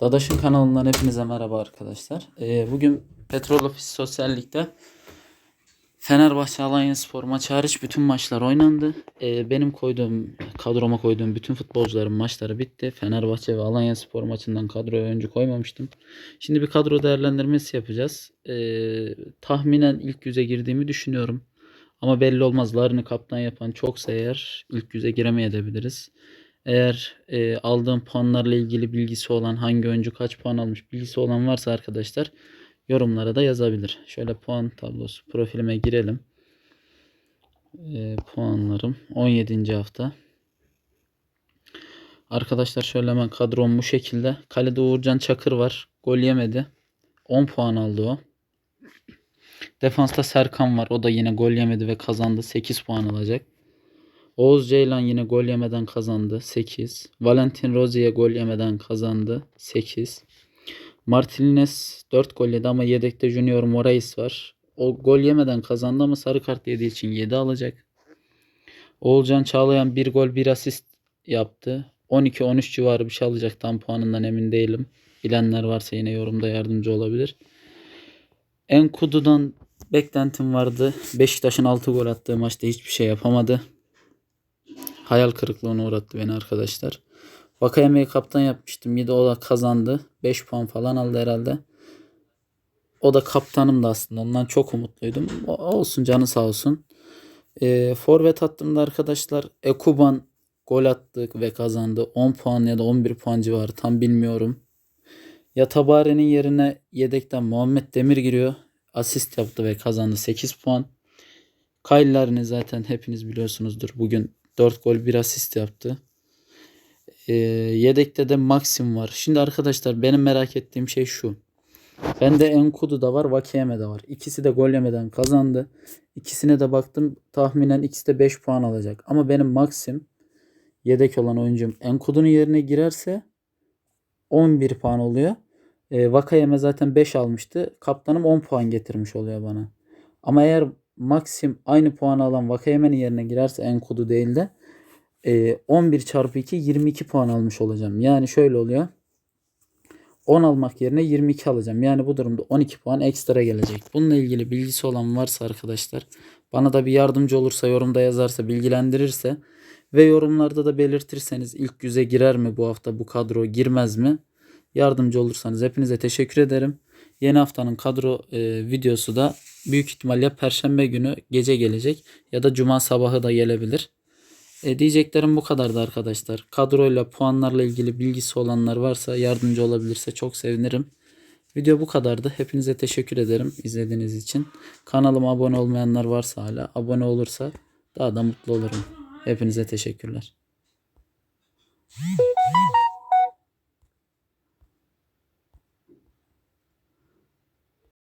Dadaş'ın kanalından hepinize merhaba arkadaşlar. Ee, bugün Petrol Ofis Sosyal Lig'de Fenerbahçe Alanya Spor maçı hariç bütün maçlar oynandı. Ee, benim koyduğum, kadroma koyduğum bütün futbolcuların maçları bitti. Fenerbahçe ve Alanya Spor maçından kadroya oyuncu koymamıştım. Şimdi bir kadro değerlendirmesi yapacağız. Ee, tahminen ilk yüze girdiğimi düşünüyorum. Ama belli olmaz. Larin'i kaptan yapan çoksa eğer ilk yüze giremeyebiliriz. Eğer e, aldığım puanlarla ilgili bilgisi olan hangi oyuncu kaç puan almış bilgisi olan varsa arkadaşlar yorumlara da yazabilir. Şöyle puan tablosu profilime girelim. E, puanlarım 17. hafta. Arkadaşlar şöyle hemen kadrom bu şekilde. Kalede Uğurcan Çakır var. Gol yemedi. 10 puan aldı o. Defansta Serkan var. O da yine gol yemedi ve kazandı. 8 puan alacak. Oğuz Ceylan yine gol yemeden kazandı. 8. Valentin Rozier gol yemeden kazandı. 8. Martinez 4 gol yedi ama yedekte Junior Moraes var. O gol yemeden kazandı ama sarı kart yediği için 7 alacak. Oğulcan Çağlayan 1 gol 1 asist yaptı. 12-13 civarı bir şey alacak. Tam puanından emin değilim. Bilenler varsa yine yorumda yardımcı olabilir. Enkudu'dan beklentim vardı. Beşiktaş'ın 6 gol attığı maçta hiçbir şey yapamadı. Hayal kırıklığına uğrattı beni arkadaşlar. Vakayeme'yi kaptan yapmıştım. De o da kazandı. 5 puan falan aldı herhalde. O da kaptanım da aslında. Ondan çok umutluydum. O- Olsun canı sağ olsun. E, forvet attığımda arkadaşlar Ekuban gol attı ve kazandı. 10 puan ya da 11 puan civarı tam bilmiyorum. Ya Tabare'nin yerine yedekten Muhammed Demir giriyor. Asist yaptı ve kazandı 8 puan. Kaylılarını zaten hepiniz biliyorsunuzdur. Bugün 4 gol 1 asist yaptı. Ee, yedekte de Maxim var. Şimdi arkadaşlar benim merak ettiğim şey şu. Bende Enkudu da var, Vakeyeme de var. İkisi de gol yemeden kazandı. İkisine de baktım tahminen ikisi de 5 puan alacak. Ama benim Maxim yedek olan oyuncum Enkudu'nun yerine girerse 11 puan oluyor. E, Vakayeme zaten 5 almıştı. Kaptanım 10 puan getirmiş oluyor bana. Ama eğer Maxim aynı puanı alan Vakayeme'nin yerine girerse Enkudu değil de e, 11 çarpı 2 22 puan almış olacağım. Yani şöyle oluyor. 10 almak yerine 22 alacağım. Yani bu durumda 12 puan ekstra gelecek. Bununla ilgili bilgisi olan varsa arkadaşlar bana da bir yardımcı olursa yorumda yazarsa bilgilendirirse ve yorumlarda da belirtirseniz ilk yüze girer mi bu hafta bu kadro girmez mi? Yardımcı olursanız hepinize teşekkür ederim. Yeni haftanın kadro e, videosu da büyük ihtimalle perşembe günü gece gelecek ya da cuma sabahı da gelebilir. E, diyeceklerim bu kadardı arkadaşlar. Kadroyla puanlarla ilgili bilgisi olanlar varsa yardımcı olabilirse çok sevinirim. Video bu kadardı. Hepinize teşekkür ederim izlediğiniz için. Kanalıma abone olmayanlar varsa hala abone olursa daha da mutlu olurum. Hepinize teşekkürler.